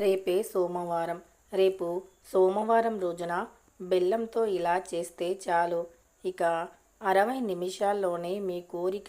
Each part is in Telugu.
రేపే సోమవారం. రేపు సోమవారం రోజున బెల్లంతో ఇలా చేస్తే చాలు. ఇక అరవై నిమిషాల్లోనే మీ కోరిక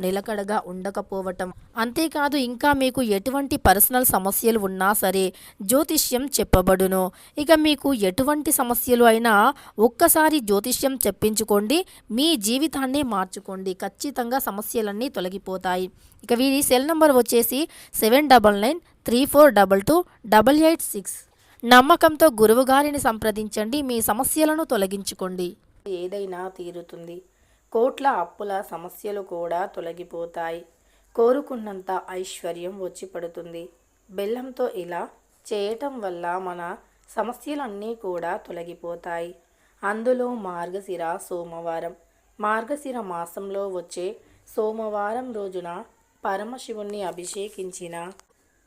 నిలకడగా ఉండకపోవటం. అంతేకాదు ఇంకా మీకు ఎటువంటి పర్సనల్ సమస్యలు ఉన్నా సరే జ్యోతిష్యం చెప్పబడును. ఇక మీకు ఎటువంటి సమస్యలు అయినా ఒక్కసారి జ్యోతిష్యం చెప్పించుకోండి మీ జీవితాన్ని మార్చుకోండి. ఖచ్చితంగా సమస్యలన్నీ తొలగిపోతాయి. ఇక వీరి సెల్ నంబర్ వచ్చేసి seven double nine three four double two double eight six. నమ్మకంతో గురువుగారిని సంప్రదించండి మీ సమస్యలను తొలగించుకోండి. ఏదైనా తీరుతుంది. కోట్ల అప్పుల సమస్యలు కూడా తొలగిపోతాయి. కోరుకున్నంత ఐశ్వర్యం వచ్చి పడుతుంది. బెల్లంతో ఇలా చేయటం వల్ల మన సమస్యలన్నీ కూడా తొలగిపోతాయి. అందులో మార్గశిర సోమవారం. మార్గశిర మాసంలో వచ్చే సోమవారం రోజున పరమశివుణ్ణి అభిషేకించిన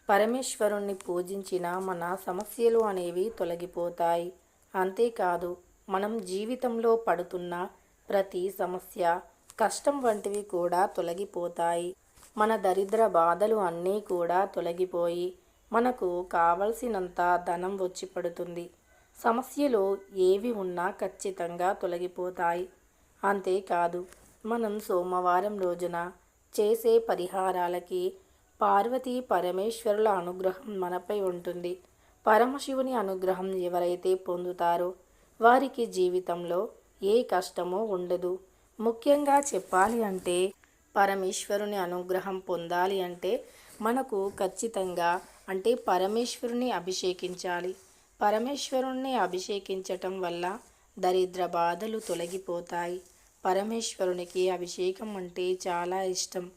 పరమేశ్వరుణ్ణి పూజించిన మన సమస్యలు అనేవి తొలగిపోతాయి. అంతేకాదు మనం జీవితంలో పడుతున్న ప్రతి సమస్య కష్టం వంటివి కూడా తొలగిపోతాయి. మన దరిద్ర బాధలు అన్నీ కూడా తొలగిపోయి మనకు కావలసినంత ధనం వచ్చి పడుతుంది. సమస్యలు ఏవి ఉన్నా ఖచ్చితంగా తొలగిపోతాయి. అంతేకాదు మనం సోమవారం రోజున చేసే పరిహారాలకి పార్వతీ పరమేశ్వరుల అనుగ్రహం మనపై ఉంటుంది. పరమశివుని అనుగ్రహం ఎవరైతే పొందుతారో వారికి జీవితంలో ఏ కష్టమో ఉండదు. ముఖ్యంగా చెప్పాలి అంటే పరమేశ్వరుని అనుగ్రహం పొందాలి అంటే మనకు ఖచ్చితంగా అంటే పరమేశ్వరుని అభిషేకించాలి. పరమేశ్వరుణ్ణి అభిషేకించటం వల్ల దరిద్ర బాధలు తొలగిపోతాయి. పరమేశ్వరునికి అభిషేకం అంటే చాలా ఇష్టం.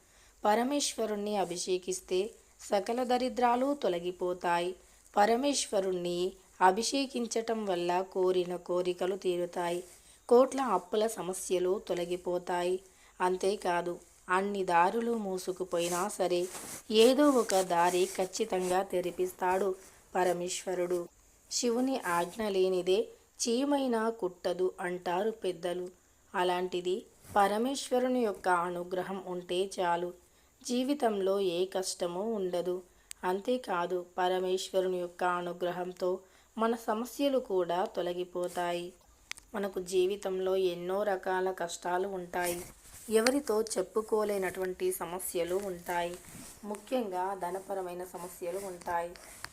పరమేశ్వరుణ్ణి అభిషేకిస్తే సకల దరిద్రాలు తొలగిపోతాయి. పరమేశ్వరుణ్ణి అభిషేకించటం వల్ల కోరిన కోరికలు తీరుతాయి. కోట్ల అప్పుల సమస్యలు తొలగిపోతాయి. అంతేకాదు అన్ని దారులు మూసుకుపోయినా సరే ఏదో ఒక దారి ఖచ్చితంగా తెరిపిస్తాడు పరమేశ్వరుడు. శివుని ఆజ్ఞ లేనిదే చీమైనా కుట్టదు అంటారు పెద్దలు. అలాంటిది పరమేశ్వరుని యొక్క అనుగ్రహం ఉంటే చాలు. జీవితంలో ఏ కష్టమూ ఉండదు. అంతేకాదు పరమేశ్వరుని యొక్క అనుగ్రహంతో మన సమస్యలు కూడా తొలగిపోతాయి. మనకు జీవితంలో ఎన్నో రకాల కష్టాలు ఉంటాయి. ఎవరితో చెప్పుకోలేనటువంటి సమస్యలు ఉంటాయి. ముఖ్యంగా ధనపరమైన సమస్యలు ఉంటాయి.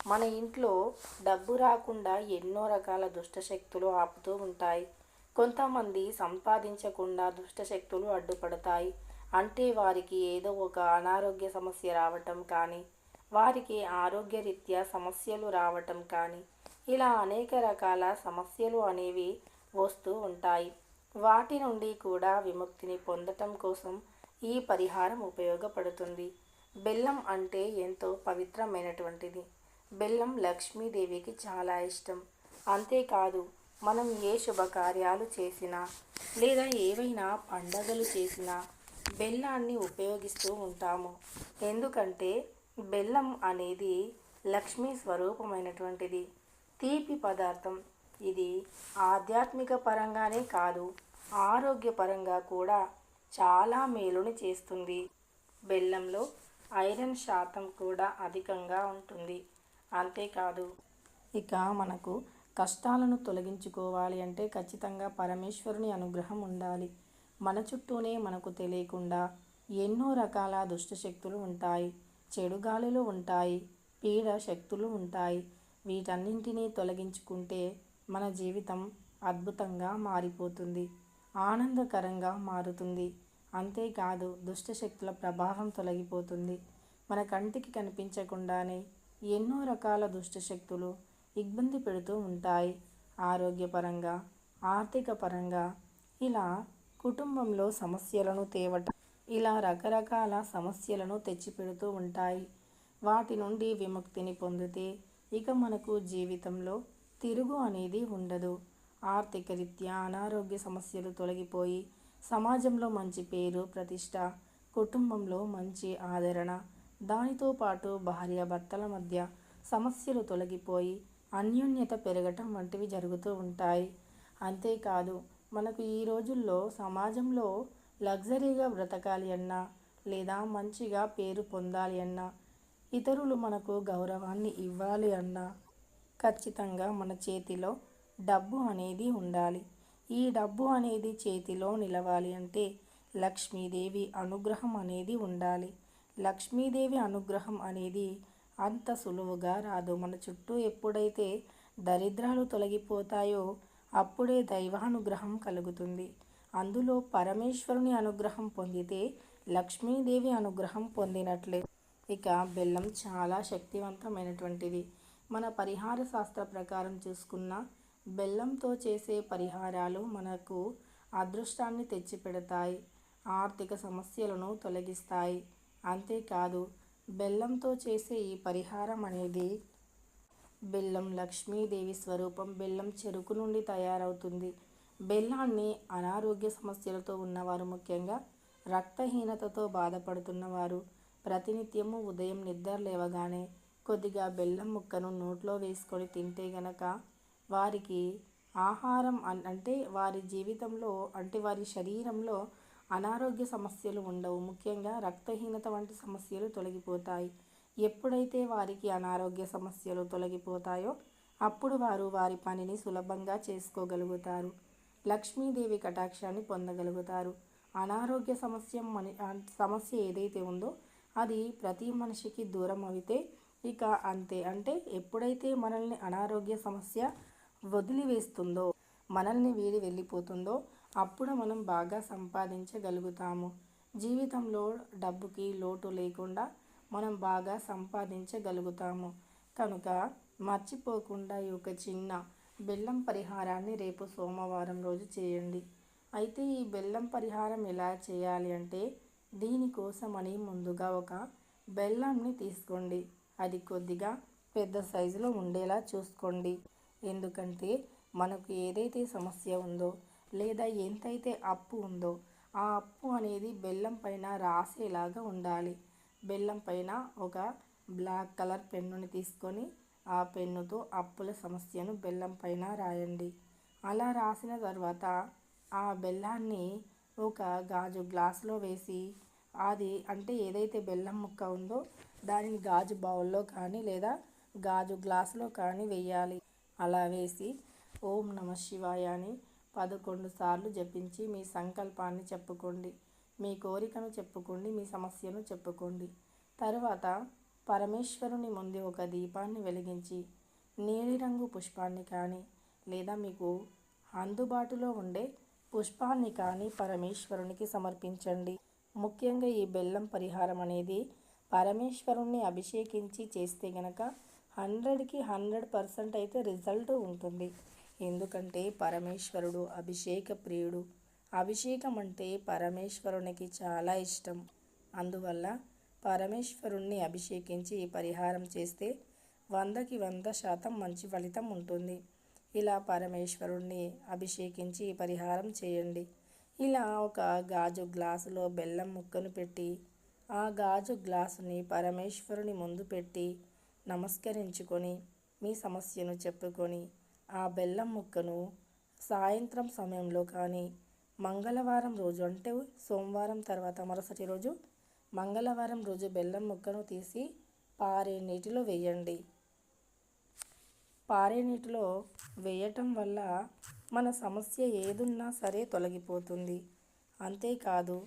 మన ఇంట్లో డబ్బు రాకుండా ఎన్నో రకాల దుష్టశక్తులు ఆపుతూ ఉంటాయి. కొంతమంది సంపాదించకుండా దుష్టశక్తులు అడ్డుపడతాయి. అంటే వారికి ఏదో ఒక అనారోగ్య సమస్య రావటం కానీ వారికి ఆరోగ్యరీత్యా సమస్యలు రావటం కానీ ఇలా అనేక రకాల సమస్యలు అనేవి వస్తూ ఉంటాయి. వాటి నుండి కూడా విముక్తిని పొందటం కోసం ఈ పరిహారం ఉపయోగపడుతుంది. బెల్లం అంటే ఎంతో పవిత్రమైనటువంటిది. బెల్లం లక్ష్మీదేవికి చాలా ఇష్టం. అంతేకాదు మనం ఏ శుభకార్యాలు చేసినా లేదా ఏవైనా పండగలు చేసినా బెల్లాన్ని ఉపయోగిస్తూ ఉంటాము. ఎందుకంటే బెల్లం అనేది లక్ష్మీ స్వరూపమైనటువంటిది. తీపి పదార్థం ఇది ఆధ్యాత్మిక పరంగానే కాదు ఆరోగ్యపరంగా కూడా చాలా మేలుని చేస్తుంది. బెల్లంలో ఐరన్ శాతం కూడా అధికంగా ఉంటుంది. అంతేకాదు ఇక మనకు కష్టాలను తొలగించుకోవాలి అంటే ఖచ్చితంగా పరమేశ్వరుని అనుగ్రహం ఉండాలి. మన చుట్టూనే మనకు తెలియకుండా ఎన్నో రకాల దుష్టశక్తులు ఉంటాయి. చెడు గాలులు ఉంటాయి పీడ శక్తులు ఉంటాయి. వీటన్నింటినీ తొలగించుకుంటే మన జీవితం అద్భుతంగా మారిపోతుంది. ఆనందకరంగా మారుతుంది. అంతేకాదు దుష్టశక్తుల ప్రభావం తొలగిపోతుంది. మన కంటికి కనిపించకుండానే ఎన్నో రకాల దుష్టశక్తులు ఇబ్బంది పెడుతూ ఉంటాయి. ఆరోగ్యపరంగా ఆర్థిక పరంగా ఇలా కుటుంబంలో సమస్యలను తేవటం ఇలా రకరకాల సమస్యలను తెచ్చిపెడుతూ ఉంటాయి. వాటి నుండి విముక్తిని పొందితే ఇక మనకు జీవితంలో తిరుగు అనేది ఉండదు. ఆర్థిక రీత్యా అనారోగ్య సమస్యలు తొలగిపోయి సమాజంలో మంచి పేరు ప్రతిష్ట కుటుంబంలో మంచి ఆదరణ దానితో పాటు భార్యాభర్తల మధ్య సమస్యలు తొలగిపోయి అన్యోన్యత పెరగటం వంటివి జరుగుతూ ఉంటాయి. అంతేకాదు మనకు ఈ రోజుల్లో సమాజంలో లగ్జరీగా బ్రతకాలి అన్నా లేదా మంచిగా పేరు పొందాలి అన్నా ఇతరులు మనకు గౌరవాన్ని ఇవ్వాలి అన్నా ఖచ్చితంగా మన చేతిలో డబ్బు అనేది ఉండాలి. ఈ డబ్బు అనేది చేతిలో నిలవాలి అంటే లక్ష్మీదేవి అనుగ్రహం అనేది ఉండాలి. లక్ష్మీదేవి అనుగ్రహం అనేది అంత సులువుగా రాదు. మన చుట్టూ ఎప్పుడైతే దరిద్రాలు తొలగిపోతాయో అప్పుడే దైవానుగ్రహం కలుగుతుంది. అందులో పరమేశ్వరుని అనుగ్రహం పొందితే లక్ష్మీదేవి అనుగ్రహం పొందినట్లే. ఇక బెల్లం చాలా శక్తివంతమైనటువంటిది. మన పరిహార శాస్త్ర ప్రకారం చూసుకున్న బెల్లంతో చేసే పరిహారాలు మనకు అదృష్టాన్ని తెచ్చిపెడతాయి ఆర్థిక సమస్యలను తొలగిస్తాయి. అంతేకాదు బెల్లంతో చేసే ఈ పరిహారం అనేది బెల్లం లక్ష్మీదేవి స్వరూపం బెల్లం చెరుకు నుండి తయారవుతుంది. బెల్లాన్ని అనారోగ్య సమస్యలతో ఉన్నవారు ముఖ్యంగా రక్తహీనతతో బాధపడుతున్నవారు ప్రతినిత్యము ఉదయం నిద్ర లేవగానే కొద్దిగా బెల్లం ముక్కను నోట్లో వేసుకొని తింటే గనక వారికి ఆహారం అన్- అంటే వారి జీవితంలో అంటే వారి శరీరంలో అనారోగ్య సమస్యలు ఉండవు. ముఖ్యంగా రక్తహీనత వంటి సమస్యలు తొలగిపోతాయి. ఎప్పుడైతే వారికి అనారోగ్య సమస్యలు తొలగిపోతాయో అప్పుడు వారు వారి పనిని సులభంగా చేసుకోగలుగుతారు. లక్ష్మీదేవి కటాక్షాన్ని పొందగలుగుతారు. అనారోగ్య సమస్య మన సమస్య ఏదైతే ఉందో అది ప్రతి మనిషికి దూరం అయితే ఇక అంతే. అంటే ఎప్పుడైతే మనల్ని అనారోగ్య సమస్య వదిలివేస్తుందో మనల్ని వీడి వెళ్ళిపోతుందో అప్పుడు మనం బాగా సంపాదించగలుగుతాము. జీవితంలో డబ్బుకి లోటు లేకుండా మనం బాగా సంపాదించగలుగుతాము. కనుక మర్చిపోకుండా ఈ ఒక చిన్న బెల్లం పరిహారాన్ని రేపు సోమవారం రోజు చేయండి. అయితే ఈ బెల్లం పరిహారం ఎలా చేయాలి అంటే దీనికోసమని ముందుగా ఒక బెల్లంని తీసుకోండి. అది కొద్దిగా పెద్ద సైజులో ఉండేలా చూసుకోండి. ఎందుకంటే మనకు ఏదైతే సమస్య ఉందో లేదా ఎంతైతే అప్పు ఉందో ఆ అప్పు అనేది బెల్లం పైన రాసేలాగా ఉండాలి. బెల్లం పైన ఒక బ్లాక్ కలర్ పెన్నుని తీసుకొని ఆ పెన్నుతో అప్పుల సమస్యను బెల్లం పైన రాయండి. అలా రాసిన తర్వాత ఆ బెల్లాన్ని ఒక గాజు గ్లాసులో వేసి అది అంటే ఏదైతే బెల్లం ముక్క ఉందో దానిని గాజు బౌల్లో కానీ లేదా గాజు గ్లాసులో కానీ వేయాలి. అలా వేసి ఓం నమ శివాయ అని పదకొండు సార్లు జపించి మీ సంకల్పాన్ని చెప్పుకోండి. మీ కోరికను చెప్పుకోండి మీ సమస్యను చెప్పుకోండి. తరువాత పరమేశ్వరుని ముందు ఒక దీపాన్ని వెలిగించి నీలిరంగు పుష్పాన్ని కానీ లేదా మీకు అందుబాటులో ఉండే పుష్పాన్ని కానీ పరమేశ్వరునికి సమర్పించండి. ముఖ్యంగా ఈ బెల్లం పరిహారం అనేది పరమేశ్వరుణ్ణి అభిషేకించి చేస్తే గనక హండ్రెడ్కి హండ్రెడ్ పర్సెంట్ అయితే రిజల్ట్ ఉంటుంది. ఎందుకంటే పరమేశ్వరుడు అభిషేక ప్రియుడు. అభిషేకం అంటే పరమేశ్వరునికి చాలా ఇష్టం. అందువల్ల పరమేశ్వరుణ్ణి అభిషేకించి ఈ పరిహారం చేస్తే వందకి వంద శాతం మంచి ఫలితం ఉంటుంది. ఇలా పరమేశ్వరుణ్ణి అభిషేకించి ఈ పరిహారం చేయండి. ఇలా ఒక గాజు గ్లాసులో బెల్లం ముక్కను పెట్టి ఆ గాజు గ్లాసుని పరమేశ్వరుని ముందు పెట్టి నమస్కరించుకొని మీ సమస్యను చెప్పుకొని ఆ బెల్లం ముక్కను సాయంత్రం సమయంలో కానీ మంగళవారం రోజు అంటే సోమవారం తర్వాత మరుసటి రోజు మంగళవారం రోజు బెల్లం ముక్కను తీసి పారే నీటిలో వేయండి. పారే నీటిలో వేయటం వల్ల మన సమస్య ఏదున్నా సరే తొలగిపోతుంది. అంతేకాదు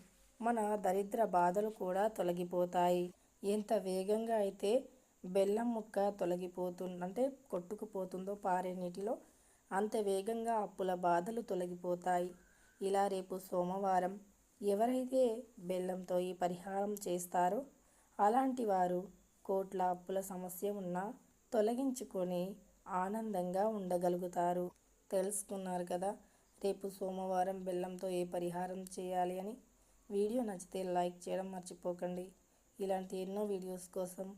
మన దరిద్ర బాధలు కూడా తొలగిపోతాయి. ఎంత వేగంగా అయితే బెల్లం ముక్క తొలగిపోతుంది అంటే కొట్టుకుపోతుందో పారే నీటిలో అంత వేగంగా అప్పుల బాధలు తొలగిపోతాయి. ఇలా రేపు సోమవారం ఎవరైతే బెల్లంతో ఈ పరిహారం చేస్తారో అలాంటి వారు కోట్ల అప్పుల సమస్య ఉన్నా తొలగించుకొని ఆనందంగా ఉండగలుగుతారు. తెలుసుకున్నారు కదా. రేపు సోమవారం బెల్లంతో ఏ పరిహారం చేయాలి అని. వీడియో నచ్చితే లైక్ చేయడం మర్చిపోకండి. ఇలాంటి ఎన్నో వీడియోస్ కోసం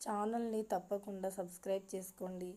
ఛానల్ని తప్పకుండా సబ్స్క్రైబ్ చేసుకోండి.